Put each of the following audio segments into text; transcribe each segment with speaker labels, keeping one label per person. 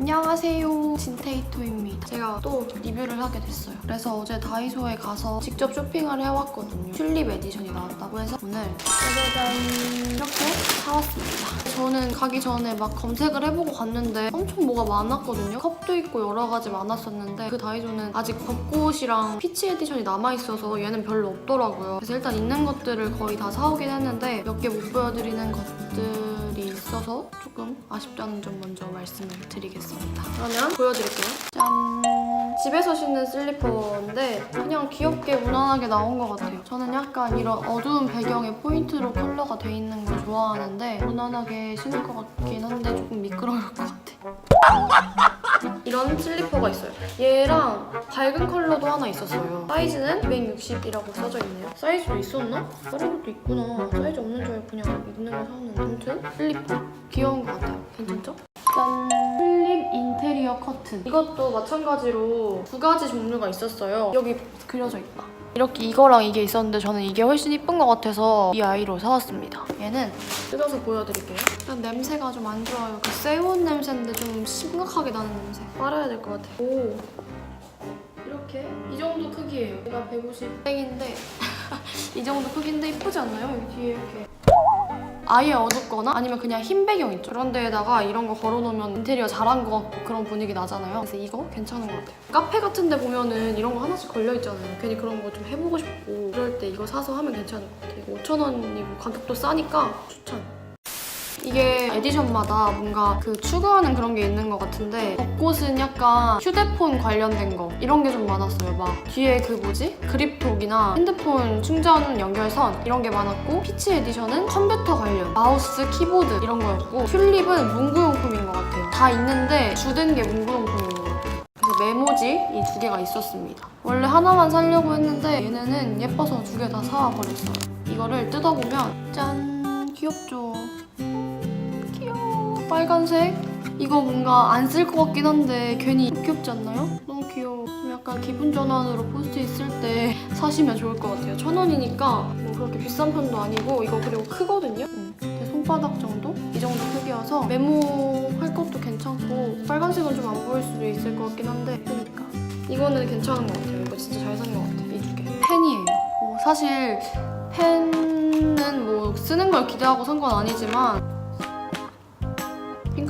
Speaker 1: 안녕하세요. 진테이토입니다. 제가 또 리뷰를 하게 됐어요. 그래서 어제 다이소에 가서 직접 쇼핑을 해왔거든요. 튤립 에디션이 나왔다고 해서 오늘 짜자잔! 이렇게 사왔습니다. 저는 가기 전에 막 검색을 해보고 갔는데 엄청 뭐가 많았거든요. 컵도 있고 여러 가지 많았었는데 그 다이소는 아직 벚꽃이랑 피치 에디션이 남아있어서 얘는 별로 없더라고요. 그래서 일단 있는 것들을 거의 다 사오긴 했는데 몇 개 못 보여드리는 것들이 있어서 조금 아쉽다는 점 먼저 말씀을 드리겠습니다. 그러면 보여드릴게요. 짠! 집에서 신는 슬리퍼인데 그냥 귀엽게 무난하게 나온 것 같아요. 저는 약간 이런 어두운 배경에 포인트로 컬러가 돼 있는 걸 좋아하는데 무난하게 신을 것 같긴 한데 조금 미끄러울 것 같아. 이런 슬리퍼가 있어요. 얘랑 밝은 컬러도 하나 있었어요. 사이즈는 260이라고 써져 있네요. 사이즈도 있었나? 다른 것도 있구나. 사이즈 없는 줄 알고 그냥 있는 거 샀는데. 아무튼 슬리퍼. 귀여운 것 같아요. 괜찮죠? 짠! 플립 인테리어 커튼. 이것도 마찬가지로 두 가지 종류가 있었어요. 여기 그려져 있다. 이렇게 이거랑 이게 있었는데 저는 이게 훨씬 이쁜 것 같아서 이 아이로 사왔습니다. 얘는 뜯어서 보여드릴게요. 일단 냄새가 좀 안 좋아요. 그 새우옷 냄새인데 좀 심각하게 나는 냄새. 빨아야 될 것 같아요. 오. 이렇게 이 정도 크기예요. 제가 150땡인데 이 정도 크기인데 이쁘지 않나요? 여기 뒤에 이렇게 아예 어둡거나 아니면 그냥 흰 배경 있죠. 그런 데에다가 이런 거 걸어놓으면 인테리어 잘한 것 같고 그런 분위기 나잖아요. 그래서 이거 괜찮은 것 같아요. 카페 같은 데 보면은 이런 거 하나씩 걸려있잖아요. 괜히 그런 거 좀 해보고 싶고 그럴 때 이거 사서 하면 괜찮을 것 같아요. 이거 5,000원이고 가격도 싸니까 추천. 이게 에디션마다 뭔가 그 추구하는 그런 게 있는 것 같은데 벚꽃은 약간 휴대폰 관련된 거 이런 게 좀 많았어요. 막 뒤에 그 뭐지? 그립톡이나 핸드폰 충전 연결선 이런 게 많았고 피치 에디션은 컴퓨터 관련 마우스, 키보드 이런 거였고 튤립은 문구용품인 것 같아요. 다 있는데 주된 게 문구용품인 것 같아요. 그래서 메모지 이 두 개가 있었습니다. 원래 하나만 사려고 했는데 얘네는 예뻐서 두 개 다 사와버렸어요. 이거를 뜯어보면 짠! 귀엽죠. 빨간색? 이거 뭔가 안 쓸 것 같긴 한데 괜히 귀엽지 않나요? 너무 귀여워. 좀 약간 기분 전환으로 포스트잇 쓸 때 사시면 좋을 것 같아요. 천 원이니까 뭐 그렇게 비싼 편도 아니고 이거 그리고 크거든요. 음, 제 손바닥 정도? 이 정도 크기여서 메모할 것도 괜찮고 빨간색은 좀 안 보일 수도 있을 것 같긴 한데 그러니까 이거는 괜찮은 것 같아요. 이거 진짜 잘 산 것 같아요. 이 두 개. 펜이에요. 뭐 사실 펜은 뭐 쓰는 걸 기대하고 산 건 아니지만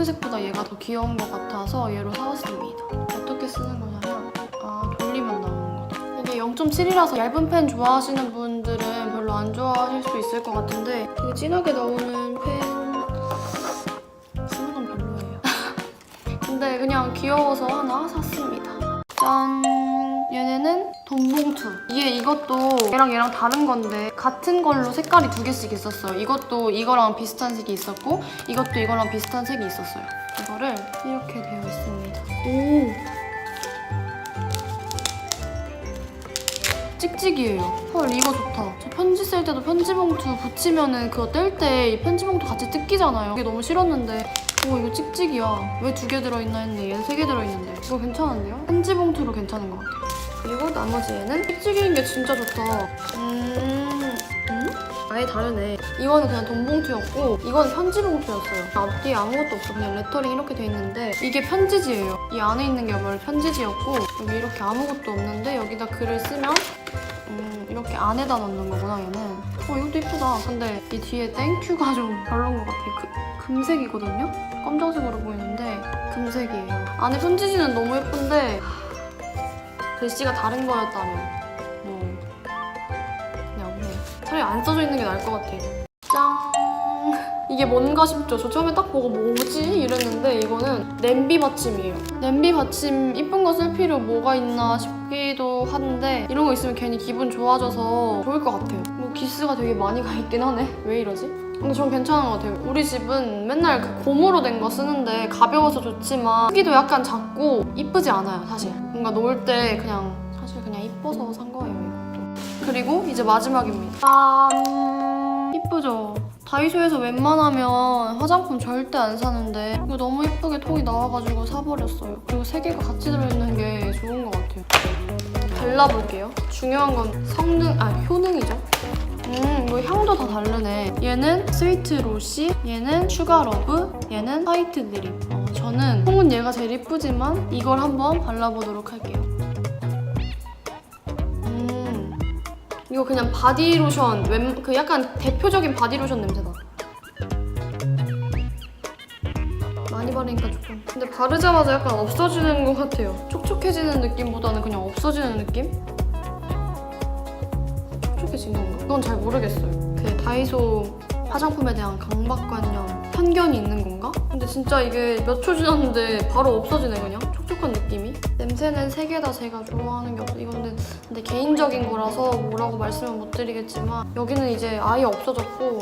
Speaker 1: 핑크색보다 얘가 더 귀여운 것 같아서 얘로 사왔습니다. 어떻게 쓰는 거냐면 아 돌리면 나오는 거다. 이게 0.7이라서 얇은 펜 좋아하시는 분들은 별로 안 좋아하실 수 있을 것 같은데 되게 진하게 나오는 펜 쓰는 건 별로예요. 근데 그냥 귀여워서 하나 샀습니다. 짠! 얘네는 돈봉투. 이게 이것도 얘랑 얘랑 다른 건데 같은 걸로 색깔이 두 개씩 있었어요. 이것도 이거랑 비슷한 색이 있었고 이것도 이거랑 비슷한 색이 있었어요. 이거를 이렇게 되어 있습니다. 오! 찍찍이에요. 헐 이거 좋다. 저 편지 쓸 때도 편지 봉투 붙이면은 그거 뗄 때 이 편지 봉투 같이 뜯기잖아요. 이게 너무 싫었는데 오 이거 찍찍이야. 왜 두 개 들어있나 했는데 얘는 세 개 들어있는데 이거 괜찮은데요? 편지 봉투로 괜찮은 것 같아요. 그리고 나머지 얘는 찍찍이인 게 진짜 좋다. 음, 음? 아예 다르네. 이거는 그냥 돈 봉투였고 이건 편지 봉투였어요. 앞뒤에 아무것도 없어. 그냥 레터링 이렇게 돼 있는데 이게 편지지예요. 이 안에 있는 게 원래 편지지였고 여기 이렇게 아무것도 없는데 여기다 글을 쓰면 음, 이렇게 안에다 넣는 거구나 얘는. 어 이것도 이쁘다. 근데 이 뒤에 땡큐가 좀 별론 것 같아요. 그, 금색이거든요? 검정색으로 보이는데 금색이에요. 안에 편지지는 너무 예쁜데 글씨가 다른 거였다면 뭐 그냥 네. 차라리 안 써져 있는 게 나을 것 같아. 짠! 이게 뭔가 싶죠? 저 처음에 딱 보고 뭐지? 이랬는데 이거는 냄비 받침이에요. 냄비 받침 이쁜 거 쓸 필요 뭐가 있나 싶기도 한데 이런 거 있으면 괜히 기분 좋아져서 좋을 것 같아요. 뭐 기스가 되게 많이 가 있긴 하네. 왜 이러지? 근데 전 괜찮은 것 같아요. 우리 집은 맨날 그 고무로 된 거 쓰는데 가벼워서 좋지만 크기도 약간 작고 이쁘지 않아요, 사실. 뭔가 놓을 때 그냥 사실 그냥 이뻐서 산 거예요, 이것도. 그리고 이제 마지막입니다. 짠! 이쁘죠? 다이소에서 웬만하면 화장품 절대 안 사는데 이거 너무 이쁘게 통이 나와가지고 사버렸어요. 그리고 세 개가 같이 들어있는 게 좋은 것 같아요. 발라볼게요. 중요한 건 성능, 아 효능이죠. 음, 이거 향도 다 다르네. 얘는 스위트 로시, 얘는 슈가 러브, 얘는 화이트 드립. 어, 저는 저는 콩은 얘가 제일 이쁘지만 이걸 한번 발라보도록 할게요. 이거 그냥 바디로션, 웬, 그 약간 대표적인 바디로션 냄새다. 많이 바르니까 조금. 근데 바르자마자 약간 없어지는 것 같아요. 촉촉해지는 느낌보다는 그냥 없어지는 느낌? 촉촉해진 건가? 그건 잘 모르겠어요. 그 다이소 화장품에 대한 강박관념, 편견이 있는 건가? 근데 진짜 이게 몇 초 지났는데 바로 없어지네 그냥 촉촉한 느낌이. 냄새는 세 개 다 제가 좋아하는 게 없어. 이건 근데 개인적인 거라서 뭐라고 말씀은 못 드리겠지만 여기는 이제 아예 없어졌고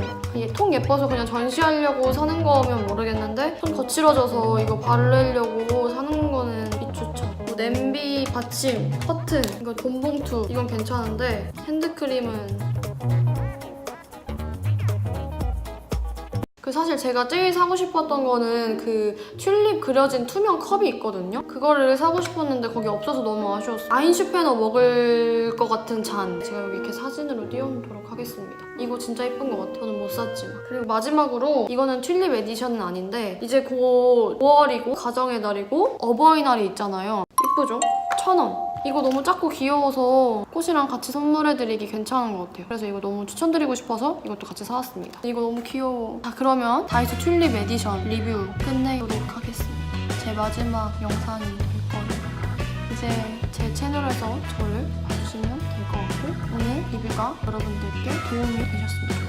Speaker 1: 통 예뻐서 그냥 전시하려고 사는 거면 모르겠는데 좀 거칠어져서 이거 바르려고 사는 거는 비추천. 뭐 냄비 받침, 커튼, 이거 돈봉투 이건 괜찮은데 핸드크림은 그 사실 제가 제일 사고 싶었던 거는 그 튤립 그려진 투명 컵이 있거든요. 그거를 사고 싶었는데 거기 없어서 너무 아쉬웠어요. 아인슈페너 먹을 것 같은 잔. 제가 여기 이렇게 사진으로 띄워놓도록 하겠습니다. 이거 진짜 예쁜 것 같아요. 저는 못 샀지만. 그리고 마지막으로 이거는 튤립 에디션은 아닌데 이제 곧 5월이고 가정의 날이고 어버이날이 있잖아요. 예쁘죠? 천 원. 이거 너무 작고 귀여워서 꽃이랑 같이 선물해드리기 괜찮은 것 같아요. 그래서 이거 너무 추천드리고 싶어서 이것도 같이 사왔습니다. 이거 너무 귀여워. 자 그러면 다이소 튤립 에디션 리뷰 끝내도록 하겠습니다. 제 마지막 영상이 될 거예요. 이제 제 채널에서 저를 봐주시면 될 것 같고 오늘 리뷰가 여러분들께 도움이 되셨으면 좋겠습니다.